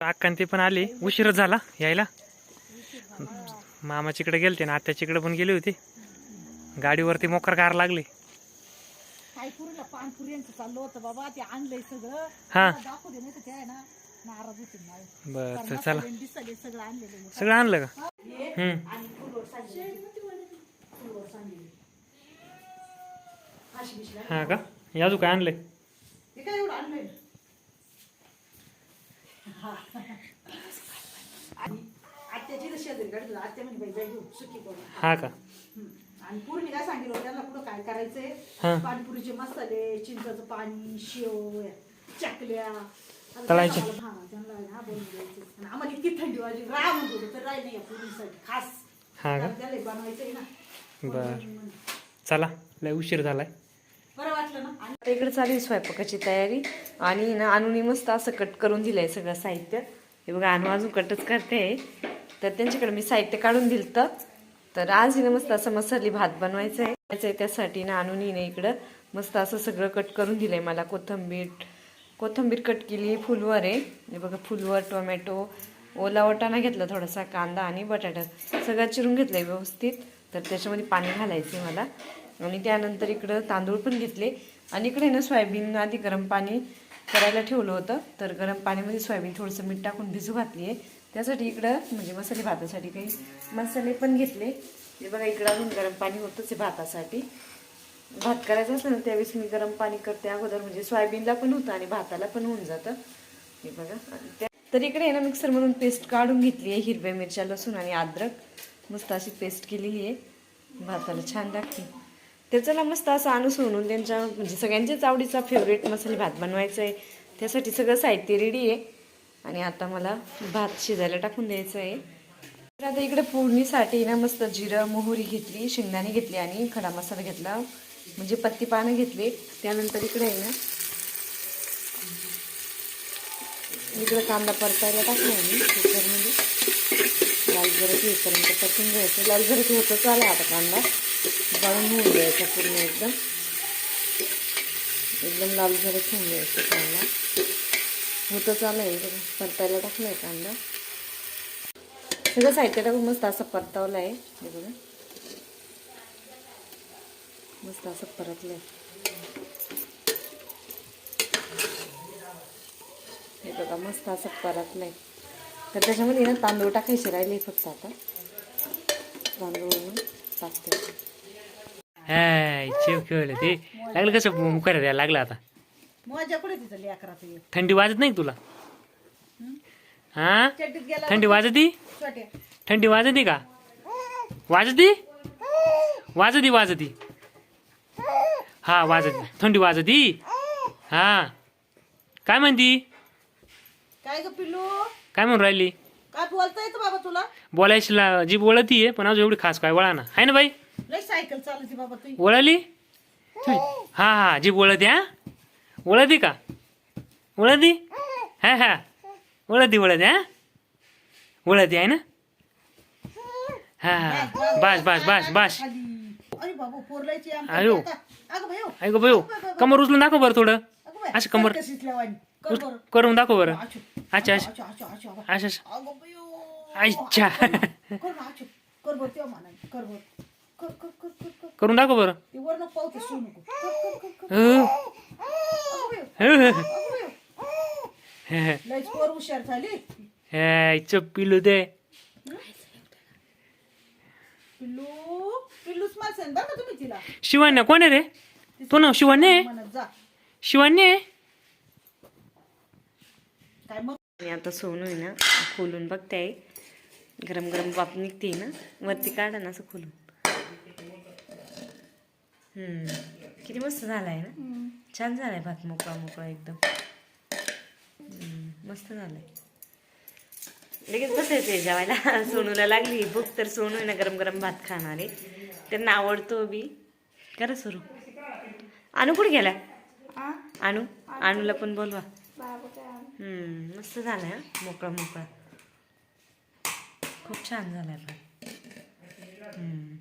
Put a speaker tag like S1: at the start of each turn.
S1: अक्का ते पण आले उशीरच झाला यायला मामाच्याकडे गेलते ना आत्याच्याकडे पण गेले होते गाडीवरती मोकर कार लागले
S2: यांचं चाललं होतं बाबा ते आणलंय सगळं
S1: हा.
S2: मला दाखवू दे नाही तर ते आहे ना नाराज होतील मला.
S1: बर तर चला
S2: दिसले सगळं आणलेलं आहे.
S1: सगळं आणलं का हम्म
S2: आणि फुलवर सांडलेलं. फुलवर सांडलेलं. अशी बिशी लागली.
S1: हा का याजू काय आणलंय
S2: हे काय एवढं आणलंय हा. आणि आत्याची तर शेजारी गाडी आत्या म्हणजे बाई जाई घेऊ सुकी करून
S1: हा का.
S2: आणि पूर्वी काय सांगितलं त्यांना कुठं काय करायचंय. पाणीपुरीचे मसाले चिंचाचं पाणी शेव चकल्या.
S1: तळायचे.
S2: त्यांना मला- हा, त्यांना हा बनवून द्यायचे. आणि आम्हाला इतकी थंडी वाजली म्हणत होतो तर राही नाही पुरीसाठी. खास.
S1: हा का?
S2: त्याला बनवायचंय ना.
S1: बर. चला लय उशीर झालाय.
S2: बरं वाटलं ना?
S3: इकडे चालू आहे स्वयंपाकाची तयारी. आणि ना अनुनी मस्त असं कट करून दिलंय सगळं साहित्य. हे बघा अनु अजून कटच करते. तर त्यांच्याकडे मी साहित्य काढून दिलं तर आज हिनं मस्त असं मसाली भात बनवायचं आहे. आहे त्यासाठी ना आणून हिने इकडं मस्त असं सगळं कट करून दिलंय मला. कोथंबीर कोथंबीर कट केली फुलवर आहे. हे बघा फुलवर टोमॅटो ओला वाटाणा घेतला थोडासा कांदा आणि बटाटा. सगळं चिरून घेतलंय व्यवस्थित. तर त्याच्यामध्ये पाणी घालायचं मला. आणि त्यानंतर इकडं तांदूळ पण घेतले. आणि इकडे ना सोयाबीन आधी गरम पाणी करायला ठेवलं होतं. तर गरम पाण्यामध्ये सोयाबीन थोडंसं मीठ टाकून भिजू घातली आहे त्यासाठी इकडं म्हणजे मसाले भातासाठी काही मसाले पण घेतले. हे बघा इकडं अजून गरम पाणी होतंच आहे भातासाठी. भात करायचा असलं ना त्यावेळेस मी गरम पाणी करते अगोदर. म्हणजे सोयाबीनला पण होतं आणि भाताला पण होऊन जातं. हे बघा आणि त्या तर इकडे आहे ना मिक्सरमधून पेस्ट काढून घेतली आहे हिरव्या मिरच्या लसूण आणि अद्रक. मस्त अशी पेस्ट केलेली आहे. भाताला छान लागते. तर चला मस्त असं आणू सोडून त्यांच्या म्हणजे सगळ्यांच्याच आवडीचा फेवरेट मसाले भात बनवायचा आहे. त्यासाठी सगळं साहित्य रेडी आहे. आणि आता मला भात शिजायला टाकून द्यायचं आहे. तर आता इकडे फोडणीसाठी ना मस्त जिरं मोहरी घेतली शेंगदाणे घेतली आणि खडा मसाला घेतला. म्हणजे पत्ती पानं घेतली. त्यानंतर इकडे आहे ना इकडे कांदा परतायला टाकला मी कुकरमध्ये. लाल जरत होईपर्यंत परतून घ्यायचं. लाल जरत होतच आला आता कांदा. गळून होऊन द्यायचा पूर्ण एकदम. एकदम लाल जरत होऊन द्यायचं कांदा. होतं चालू आहे बघा परतायला टाकला आहे कांदा. सगळं साहित्य टाकून मस्त असं परतावलं आहे हे बघा. मस्त असं परतलं आहे हे बघा मस्त असं परतलं आहे तर त्याच्यामध्ये ना तांदूळ टाकायचे राहिले फक्त आता. तांदूळ टाकते.
S1: हाय चिव खेळलं ते. लागलं कसं मुखार द्यायला लागलं आता?
S2: माझ्या कुठे तिथं लेकराचं एक?
S1: थंडी वाजत नाही का तुला? हा?
S2: चड्डीत गेला
S1: थंडी वाजती?
S2: छोट्या
S1: थंडी वाजती का? वाजती? वाजती वाजती. हा वाजती. थंडी वाजती? हा. काय म्हणती?
S2: काय ग पिल्लू?
S1: काय म्हणून राहिली?
S2: काय बोलता येतं बाबा तुला?
S1: बोलायची ला- जी बोलती पण अजून एवढी खास काय वळा ना. आहे ना बाई?
S2: लय सायकल चालवते बाबा तू
S1: वळाली हा हा जी बोलती हा? वळती का? वळती हा हा. वळती वळती हा? वळती आहे ना? हा हा. बस बस बस बस.
S2: भाई
S1: ऐक भयो कमर उचलून दाखव बरं थोडं. असं कमर. करून दाखव बरं. अच्छा अच्छा. अच्छा अच्छा. अच्छा. करून दाखव बरं. हो. हो, हो. हो. हे, पिलू दे. शिवान्या कोण आहे रे? तो ना शिवान्या शिवान्या आहे?
S2: काय मग?
S3: आणि आता सोनू आहे ना खोलून बघते आहे गरम गरम वाफ निघते ना वरती काढा ना असं खोलून. किती मस्त झाला आहे ना छान झालाय भात मोकळा मोकळा एकदम. मस्त झालाय. लगेच बसायचंय जेवायला. सोनूला लागली. भूक तर सोनू आहे ना गरम गरम भात खाणार. त्यांना आवडतो बी. करा सुरू. आणू कुठे गेला? आणू आणूला पण बोलवा. हम्म, मस्त झालाय हा. मोकळा मोकळा. खूप छान झालाय पण. हम्म.